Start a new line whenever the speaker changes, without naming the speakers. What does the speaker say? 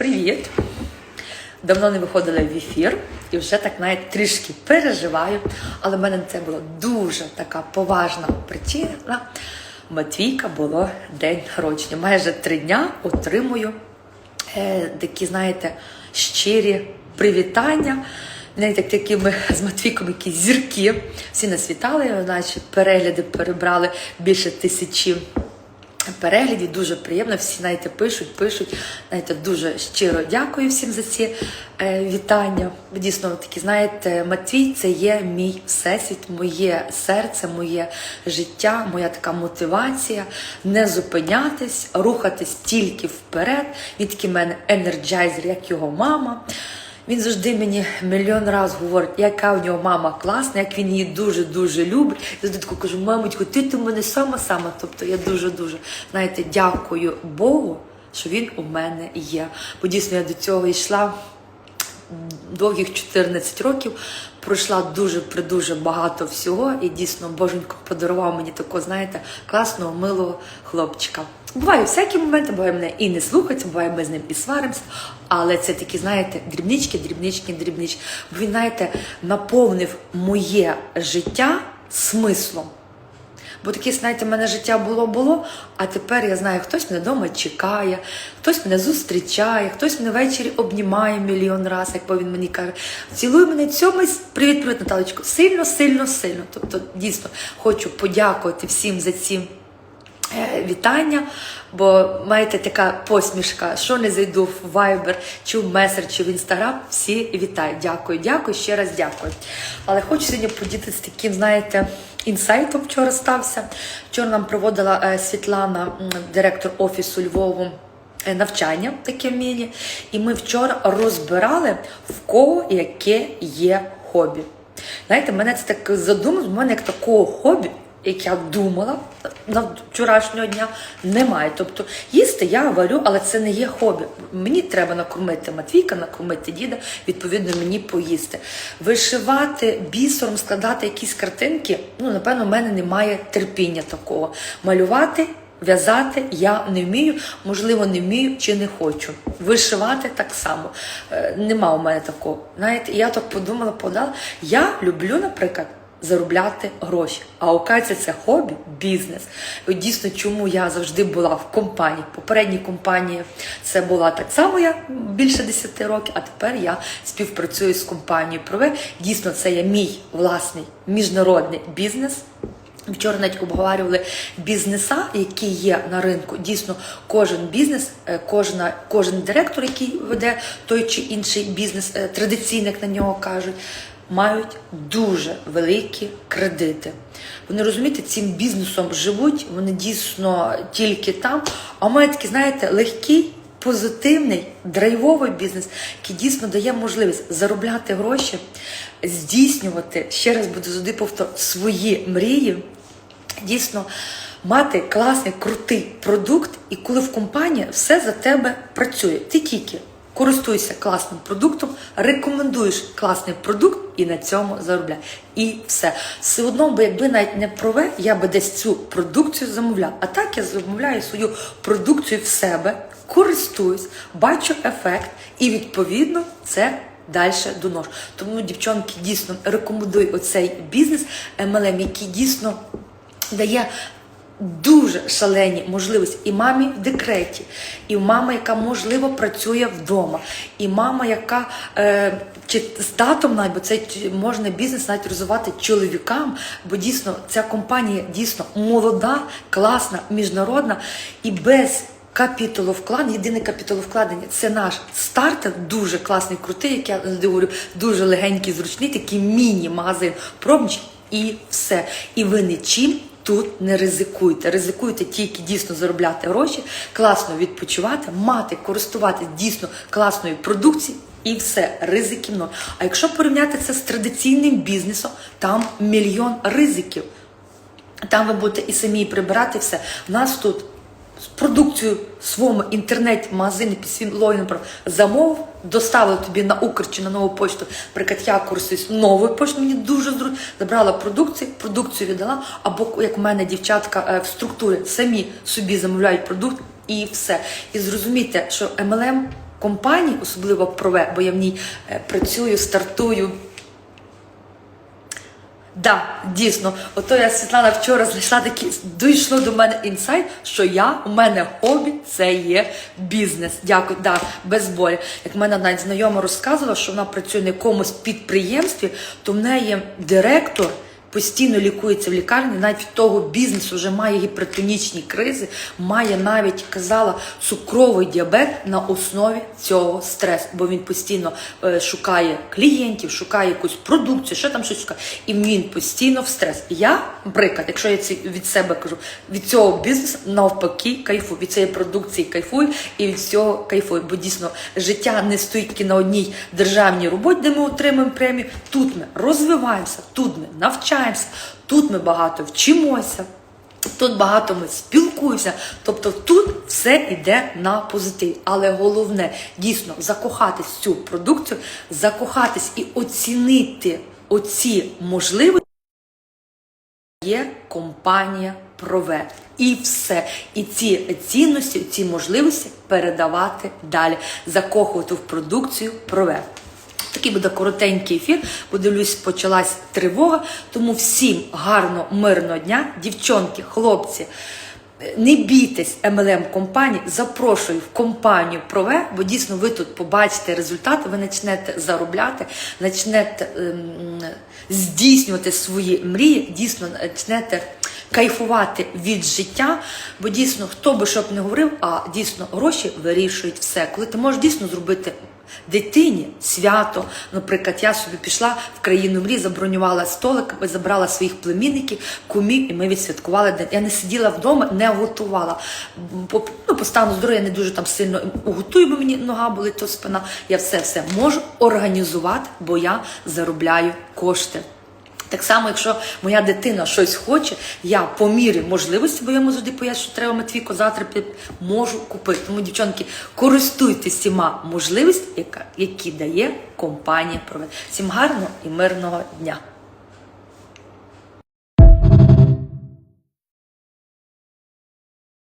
Привіт! Давно не виходила в ефір і вже так навіть трішки переживаю, але в мене це була дуже така поважна причина. Матвійка було день народження. Майже три дня отримую е, такі, знаєте, щирі привітання. Навіть такі ми з Матвійком якісь зірки. Всі нас вітали, значить, перегляди перебрали більше тисячі переглядів. Дуже приємно. Всі знаєте, пишуть, пишуть. Знаєте, дуже щиро дякую всім за ці е, вітання. Дійсно, такі, знаєте, Матвій це є мій всесвіт, моє серце, моє життя, моя така мотивація не зупинятись, рухатись тільки вперед. Він такий мене енерджайзер, як його мама. Він завжди мені мільйон разів говорить, яка в нього мама класна, як він її дуже-дуже любить. Я таку кажу, мамочку, ти ти мене сама-сама. Тобто я дуже-дуже, знаєте, дякую Богу, що він у мене є. Бо дійсно я до цього йшла довгих 14 років. Пройшла дуже придуже багато всього, і дійсно Боженько подарував мені такого, знаєте, класного, милого хлопчика. Бувають всякі моменти, буває мене і не слухається, буває ми з ним і сваримося. Але це такі, знаєте, дрібнички, дрібнички, дрібнички. Бо він, знаєте, наповнив моє життя смислом. Бо таке, знаєте, в мене життя було-було, а тепер я знаю, хтось мене вдома чекає, хтось мене зустрічає, хтось мене ввечері обнімає мільйон разів, як він мені каже, цілуй мене цьомусь, привіт, привіт, Наталочку. сильно, сильно, сильно. Тобто, дійсно, хочу подякувати всім за ці. Е, Вітання, бо маєте така посмішка, що не зайду в Viber, чи в месер, чи в Інстаграм, всі вітають. Дякую, дякую, ще раз дякую. Але хочу сьогодні поділитися таким, знаєте, інсайтом вчора стався. Вчора нам проводила е, Світлана, директор офісу Львову. е, Навчання таке міні, і ми вчора розбирали в кого яке є хобі. Знаєте, мене це так задумало, в мене як такого хобі, як я думала на вчорашнього дня, немає. Тобто їсти я варю, але це не є хобі. Мені треба накормити Матвійка, накормити діда, відповідно, мені поїсти. Вишивати бісером, складати якісь картинки. Ну, напевно, в мене немає терпіння такого. Малювати. В'язати я не вмію, можливо, не вмію чи не хочу. Вишивати так само. Е, нема у мене такого. Знаєте, я так подумала, подала. Я люблю, наприклад, заробляти гроші. А оказується, це хобі, бізнес. І дійсно, чому я завжди була в компанії. Попередній компанії це була так само я більше 10 років, а тепер я співпрацюю з компанією Прове. Дійсно, це є мій власний міжнародний бізнес. Вчора навіть обговорювали бізнеса, які є на ринку. Дійсно, кожен бізнес, е, кожна, кожен директор, який веде той чи інший бізнес, е, традиційний, як на нього кажуть, мають дуже великі кредити. Вони розумієте, цим бізнесом живуть, вони дійсно тільки там, а мають такі, знаєте, легкий. Позитивний драйвовий бізнес, який дійсно дає можливість заробляти гроші, здійснювати, ще раз буду завжди повторювати, свої мрії, дійсно мати класний, крутий продукт, і коли в компанії все за тебе працює. Ти тільки користуйся класним продуктом, рекомендуєш класний продукт і на цьому заробляй. І все. Все одно, бо якби навіть не прове, я би десь цю продукцію замовляв. А так я замовляю свою продукцію в себе, користуюсь, бачу ефект, і відповідно це. Далі доношу. Тому, дівчонки, дійсно рекомендую оцей бізнес MLM, який дійсно дає дуже шалені можливості і мамі в декреті, і мама, яка можливо працює вдома, і мама, яка е, чи з татом навіть, бо це можна бізнес навіть розвивати чоловікам, бо дійсно ця компанія дійсно молода, класна, міжнародна і без. Капіталовкладення, єдине капіталовкладення це наш стартер, дуже класний, крутий, як я говорю, дуже легенький, зручний, такий міні-магазин, пробнички і все. І ви нічим тут не ризикуйте. Ризикуйте тільки дійсно заробляти гроші, класно відпочивати, мати, користуватися дійсно класною продукцією. І все, ризиків ноль. А якщо порівняти це з традиційним бізнесом, там мільйон ризиків. Там ви будете і самі прибирати все. У нас тут в своєму інтернет-магазині під своїм логіном замовив, доставили тобі на Укр чи на нову почту. Наприклад, я користуюсь новою поштою, мені дуже зручно. Забрала продукцію, продукцію віддала. Або як в мене дівчатка е, в структурі самі собі замовляють продукт і все. І зрозумійте, що MLM компаній, особливо прове, бо я в ній е, працюю, стартую. Да, дійсно, ото я Світлана вчора знайшла такі, дійшло до мене інсайт, що я, у мене хобі це є бізнес. Дякую, да, без болі. Як мене навіть знайома розказувала, що вона працює на якомусь підприємстві, то в неї директор. Постійно лікується в лікарні, навіть того бізнесу вже має гіпертонічні кризи, має навіть казала цукровий діабет на основі цього стресу, бо він постійно е, шукає клієнтів, шукає якусь продукцію, що там щось шукає, і він постійно в стрес. Я, наприклад, якщо я від себе кажу, від цього бізнесу навпаки кайфую, від цієї продукції кайфую і від цього кайфую, бо дійсно життя не стоїть тільки на одній державній роботі, де ми отримуємо премію. Тут ми розвиваємося, тут ми навчаємося, тут ми багато вчимося. Тут багато ми спілкуємося, тобто тут все йде на позитив. Але головне дійсно закохатись в цю продукцію, закохатись і оцінити оці можливості. Є компанія Прове. І все. І ці цінності, ці можливості передавати далі, закохувати в продукцію Прове. Такий буде коротенький ефір, бо дивлюсь, почалась тривога. Тому всім гарного, мирного дня, дівчонки, хлопці. Не бійтесь MLM компанії, запрошую в компанію Прове, бо дійсно ви тут побачите результати, ви почнете заробляти, почнете ем, здійснювати свої мрії, дійсно почнете кайфувати від життя, бо дійсно, хто би що б не говорив, а дійсно гроші вирішують все. Коли ти можеш дійсно зробити дитині свято. Наприклад, я собі пішла в країну мрій, забронювала столик, забрала своїх племінників, кумів, і ми відсвяткували день. Я не сиділа вдома, не готувала. По, ну, по стану здоров'я не дуже там сильно готую, бо мені нога болить, то спина. Я все все можу організувати, бо я заробляю кошти. Так само, якщо моя дитина щось хоче, я по мірі можливості, бо я йому завжди поясню, що треба Матвійко завтра можу купити. Тому, дівчонки, користуйтесь всіма можливостями, які дає компанія. Всім гарного і мирного дня!